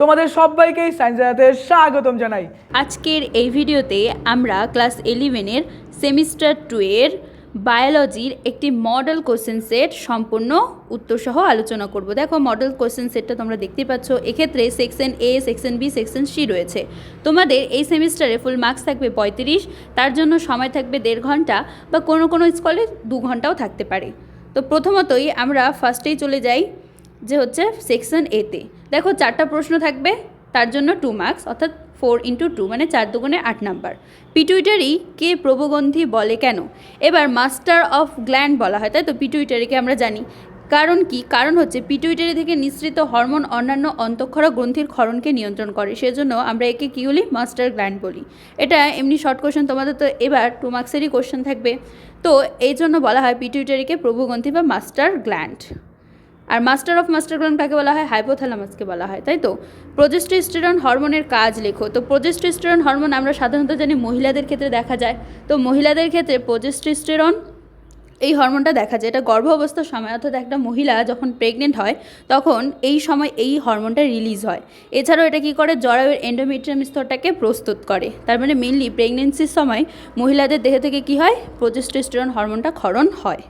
তোমাদের সবাইকেই সায়েন্স জানাতে স্বাগতম জানাই। আজকের এই ভিডিওতে আমরা ক্লাস ইলেভেনের সেমিস্টার টু এর বায়োলজির একটি মডেল কোশ্চেন সেট সম্পূর্ণ উত্তরসহ আলোচনা করব। দেখো, মডেল কোশ্চেন সেটটা তোমরা দেখতে পাচ্ছ। এক্ষেত্রে section A section B section C রয়েছে। তোমাদের এই সেমিস্টারে ফুল মার্কস থাকবে পঁয়ত্রিশ, তার জন্য সময় থাকবে দেড় ঘণ্টা বা কোনো কোনো স্কলে দু ঘন্টাও থাকতে পারে। তো প্রথমতই আমরা ফার্স্টেই চলে যাই। যে হচ্ছে সেকশন এতে দেখো, চারটা প্রশ্ন থাকবে, তার জন্য টু মার্কস অর্থাৎ ফোর ইন্টু টু মানে চার দুগুণে আট নাম্বার পিটুইটারি কে প্রবগন্ধি বলে কেন? এবার মাস্টার অফ গ্ল্যান্ড বলা হয়, তাই তো? পিটুইটারিকে আমরা জানি। কারণ কি? কারণ হচ্ছে পিটুইটারি থেকে নিঃসৃত হরমোন অন্যান্য অন্তঃক্ষরা গ্রন্থির ক্ষরণকে নিয়ন্ত্রণ করে, সেজন্য আমরা একে কী বলি? মাস্টার গ্ল্যান্ড বলি। এটা এমনি শর্ট কোশ্চেন তোমাদের তো এবার টু মার্কসেরই কোশ্চেন থাকবে। তো এই জন্য বলা হয় পিটুইটারিকে প্রভুগ্রন্থি বা মাস্টার গ্ল্যান্ড আর মাস্টার অফ মাস্টার গ্ল্যান্ড কাকে বলা হয়? হাইপোথ্যালামাসকে বলা হয়, তাই তো? প্রোজেস্টেস্টেরন হরমোনের কাজ লেখো। তো প্রোজেস্টেস্টেরন হরমোন আমরা সাধারণত জানি মহিলাদের ক্ষেত্রে দেখা যায়। তো মহিলাদের ক্ষেত্রে প্রোজেস্টেস্টেরন এই হরমোনটা দেখা যায়। এটা গর্ভ অবস্থার সময়, অর্থাৎ একটা মহিলা যখন প্রেগনেন্ট হয়, তখন এই সময় এই হরমোনটা রিলিজ হয়। এছাড়াও এটা কী করে? জরায়ুর এন্ডোমেট্রিয়াম স্তরটাকে প্রস্তুত করে। তার মানে মেনলি প্রেগনেন্সির সময় মহিলাদের দেহ থেকে কী হয়? প্রোজেস্টেস্টেরন হরমোনটা ক্ষরণ হয়।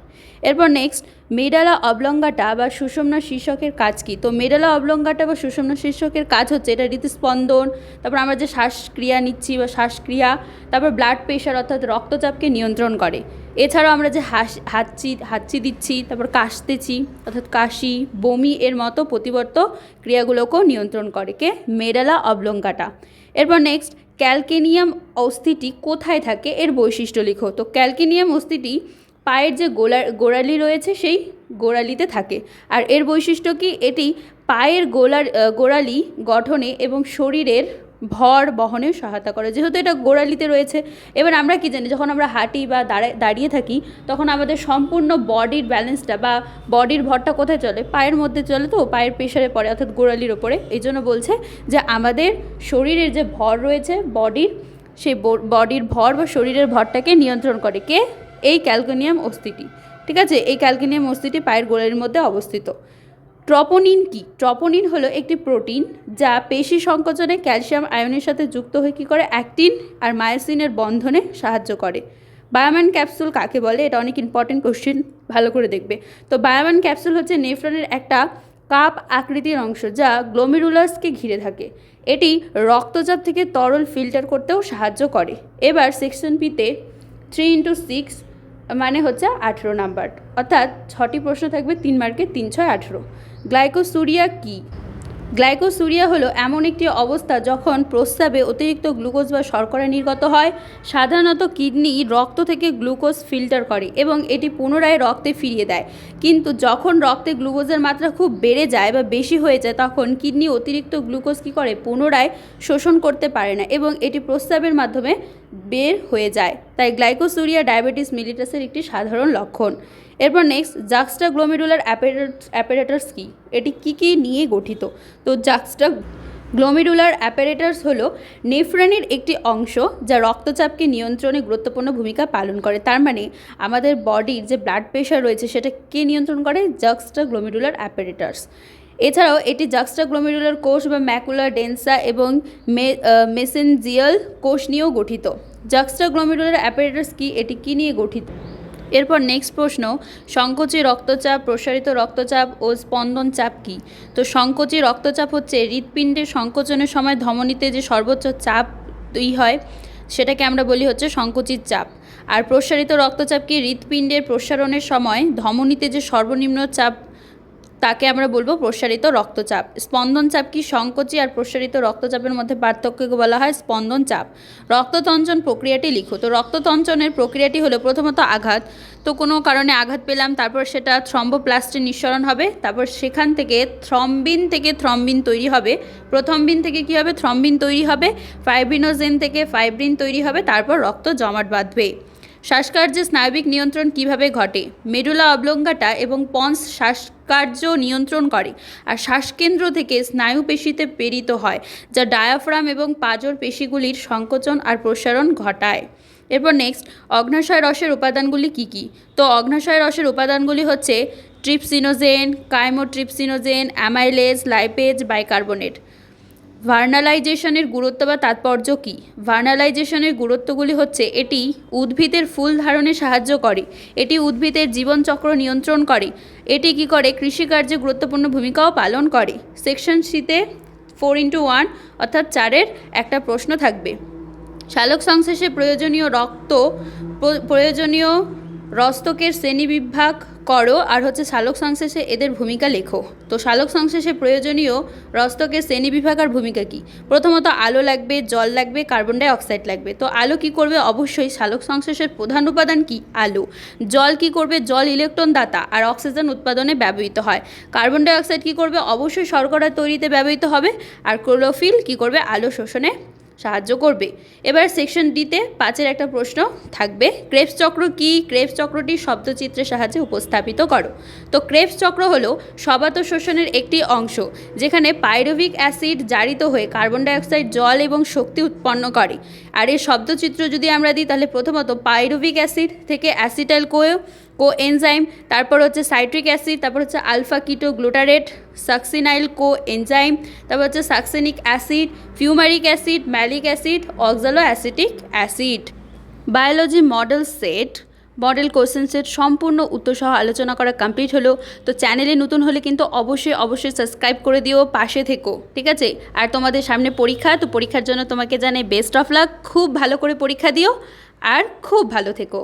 এরপর নেক্সট মেডালা অবলঙ্গাটা বা সুষমনা শীর্ষকের কাজ কি? তো মেডালা অবলঙ্গাটা বা সুষমনা শীর্ষকের কাজ হচ্ছে এটা হৃদস্পন্দন, তারপর আমরা যে শ্বাসক্রিয়া নিচ্ছি বা শ্বাসক্রিয়া, তারপর ব্লাড প্রেশার অর্থাৎ রক্তচাপকে নিয়ন্ত্রণ করে। এছাড়াও আমরা যে হাস, হাঁচি হাঁচি দিচ্ছি, তারপর কাশতেছি, অর্থাৎ কাশি, বমি এর মতো প্রতিবর্ত ক্রিয়াগুলোকেও নিয়ন্ত্রণ করে কে? মেডালা অবলঙ্গাটা। এরপর নেক্সট ক্যালকেনিয়াম অস্থিটি কোথায় থাকে এর বৈশিষ্ট্য লিখো। তো ক্যালকেনিয়াম অস্থিটি পায়ের যে গোলা গোড়ালি রয়েছে সেই গোড়ালিতে থাকে। আর এর বৈশিষ্ট্য কি? এটি পায়ের গোলার গোড়ালি গঠনে এবং শরীরের ভর বহনে সহায়তা করে। যেহেতু এটা গোড়ালিতে রয়েছে, এবার আমরা কি জানি? যখন আমরা হাঁটি বা দাঁড়ায় দাঁড়িয়ে থাকি, তখন আমাদের সম্পূর্ণ বডির ব্যালেন্সটা বা বডির ভরটা কোথায় চলে? পায়ের মধ্যে চলে তো, পায়ের প্রেশারে পড়ে, অর্থাৎ গোড়ালির ওপরে। এই জন্য বলছে যে আমাদের শরীরের যে ভর রয়েছে, বডির সেই বডির ভর বা শরীরের ভরটাকে নিয়ন্ত্রণ করে। কে? এই ক্যালকোনিয়াম অস্থিটি ঠিক আছে? এই ক্যালকোনিয়াম অস্থিটি পায়ের গোড়ালির মধ্যে অবস্থিত। ট্রপোনিন কি? ট্রপোনিন হলো একটি প্রোটিন যা পেশি সংকোচনে ক্যালসিয়াম আয়নের সাথে যুক্ত হয়ে কী করে? অ্যাক্টিন আর মায়োসিনের বন্ধনে সাহায্য করে। বায়োম্যান ক্যাপসুল কাকে বলে? এটা অনেক ইম্পর্টেন্ট কোশ্চেন ভালো করে দেখবে। তো বায়োম্যান ক্যাপসুল হচ্ছে নেফ্রনের একটা কাপ আকৃতির অংশ যা গ্লোমেরুলাসকে ঘিরে থাকে। এটি রক্তচাপ থেকে তরল ফিল্টার করতেও সাহায্য করে। এবার সেকশন পিতে থ্রি ইন্টু সিক্স মানে হচ্ছে আঠেরো নাম্বার। অর্থাৎ ছটি প্রশ্ন থাকবে তিন মার্কে তিন ছয় আঠেরো। গ্লাইকোসুরিয়া কী? গ্লাইকোসুরিয়া হলো এমন একটি অবস্থা যখন প্রস্রাবে অতিরিক্ত গ্লুকোজ বা শর্করা নির্গত হয়। সাধারণত কিডনি রক্ত থেকে গ্লুকোজ ফিল্টার করে এবং এটি পুনরায় রক্তে ফিরিয়ে দেয়। কিন্তু যখন রক্তে গ্লুকোজের মাত্রা খুব বেড়ে যায় বা বেশি হয়ে যায়, তখন কিডনি অতিরিক্ত গ্লুকোজ কী করে? পুনরায় শোষণ করতে পারে না এবং এটি প্রস্রাবের মাধ্যমে বের হয়ে যায়। তাই গ্লাইকোসুরিয়া ডায়াবেটিস মিলিটাসের একটি সাধারণ লক্ষণ। এরপর নেক্সট জাক্সটা গ্লোমেরুলার অ্যাপারেটাস কি? এটি কি কি নিয়ে গঠিত? তো জাক্সটা গ্লোমেরুলার অ্যাপারেটাস হলো নেফ্রনের একটি অংশ যা রক্তচাপকে নিয়ন্ত্রণে গুরুত্বপূর্ণ ভূমিকা পালন করে। তার মানে আমাদের বডির যে ব্লাড প্রেশার রয়েছে সেটা কে নিয়ন্ত্রণ করে? জাক্সটা গ্লোমেরুলার অ্যাপারেটাস এছাড়াও এটি জাক্সটা গ্লোমেরুলার কোষ বা ম্যাকুলার ডেন্সা এবং মেসেনজিয়াল কোষ নিয়েও গঠিত। জাক্সটা গ্লোমেরুলার অ্যাপারেটাস কি? এটি কি নিয়ে গঠিত? এরপর নেক্সট প্রশ্ন, সংকোচী রক্তচাপ, প্রসারিত রক্তচাপ ও স্পন্দন চাপ কি? তো সংকোচী রক্তচাপ হচ্ছে হৃৎপিণ্ডের সংকোচনের সময় ধমনীতে যে সর্বোচ্চ চাপ তৈরি হয়, সেটাকে আমরা বলি হচ্ছে সংকোচিত চাপ। আর প্রসারিত রক্তচাপ কি? হৃৎপিণ্ডের প্রসারণের সময় ধমনীতে যে সর্বনিম্ন চাপ তাকে আমরা বলব প্রসারিত রক্তচাপ। স্পন্দন চাপ কি সংকোচী আর প্রসারিত রক্তচাপের মধ্যে পার্থক্যকে বলা হয় স্পন্দন চাপ। রক্ততঞ্চন প্রক্রিয়াটি লিখো। তো রক্ততঞ্চনের প্রক্রিয়াটি হলো প্রথমত আঘাত। তো কোনো কারণে আঘাত পেলাম, তারপর সেটা থ্রম্বোপ্লাস্টে নিঃসরণ হবে, তারপর সেখান থেকে থ্রম্বিন থেকে থ্রম্বিন তৈরি হবে। প্রথম বিন থেকে কী হবে? থ্রম্বিন তৈরি হবে, ফাইব্রিনোজেন থেকে ফাইব্রিন তৈরি হবে, তারপর রক্ত জমাট বাঁধবে। শ্বাসকার্যের স্নায়বিক নিয়ন্ত্রণ কীভাবে ঘটে? মেডুলা অবলঙ্গাটা এবং পন্স শ্বাসকার্য নিয়ন্ত্রণ করে আর শ্বাসকেন্দ্র থেকে স্নায়ু পেশিতে প্রেরিত হয়, যা ডায়াফ্রাম এবং পাজর পেশিগুলির সংকোচন আর প্রসারণ ঘটায়। এরপর নেক্সট অগ্নাশয় রসের উপাদানগুলি কি কি? তো অগ্নাশয় রসের উপাদানগুলি হচ্ছে trypsinogen, chymotrypsinogen, amylase, lipase, bicarbonate. ভার্নালাইজেশনের গুরুত্ব বা তাৎপর্য কী? ভার্নালাইজেশনের গুরুত্বগুলি হচ্ছে, এটি উদ্ভিদের ফুল ধারণে সাহায্য করে, এটি উদ্ভিদের জীবনচক্র নিয়ন্ত্রণ করে, এটি কী করে? কৃষিকার্যে গুরুত্বপূর্ণ ভূমিকাও পালন করে। সেকশন সিতে ফোর ইন্টু ওয়ান অর্থাৎ চারের একটা প্রশ্ন থাকবে। শালক সংশ্লেষে প্রয়োজনীয় রক্ত প্রয়োজনীয় রস্তকের শ্রেণীবিভাগ করো আর হচ্ছে শালক সংশ্লেষে এদের ভূমিকা লেখো। তো শালক সংশ্লেষে প্রয়োজনীয় রস্তকের শ্রেণীবিভাগ আর ভূমিকা কী? প্রথমত আলো লাগবে, জল লাগবে কার্বন ডাই অক্সাইড লাগবে। তো আলো কি করবে? অবশ্যই শালক সংশ্লেষের প্রধান উপাদান কি? আলো। জল কি করবে? জল ইলেকট্রন দাতা আর অক্সিজেন উৎপাদনে ব্যবহৃত হয়। কার্বন ডাই অক্সাইড কী করবে? অবশ্যই শর্করা তৈরিতে ব্যবহৃত হবে। আর ক্লোরোফিল কী করবে? আলো শোষণে সাহায্য করবে। এবার সেকশন ডিতে পাঁচের একটা প্রশ্ন থাকবে। ক্রেপস চক্র কি? ক্রেপস চক্রটি শব্দচিত্রের সাহায্যে উপস্থাপিত করো। তো ক্রেপস চক্র হলো সবাত শোষণের একটি অংশ, যেখানে পাইরোভিক অ্যাসিড জারিত হয়ে কার্বন ডাইঅক্সাইড, জল এবং শক্তি উৎপন্ন করে। আর এর শব্দচিত্র যদি আমরা দিই, তাহলে প্রথমত পাইরোভিক অ্যাসিড থেকে অ্যাসিটাইল কোয়ে কো এনজাইম তারপর হচ্ছে সাইট্রিক অ্যাসিড, তারপর হচ্ছে alpha ketoglutarate succinyl coenzyme তারপর হচ্ছে succinic acid, fumaric acid, malic acid oxaloacetic acid. Biology model set, model question set সম্পূর্ণ উত্তরসহ আলোচনা করা কমপ্লিট হলো। তো চ্যানেলে নতুন হলে কিন্তু অবশ্যই অবশ্যই সাবস্ক্রাইব করে দিও, পাশে থেকো, ঠিক আছে? আর তোমাদের সামনে পরীক্ষা, তো পরীক্ষার জন্য তোমাকে জানাই বেস্ট অফ লাক খুব ভালো করে পরীক্ষা দিও, আর খুব ভালো থেকো।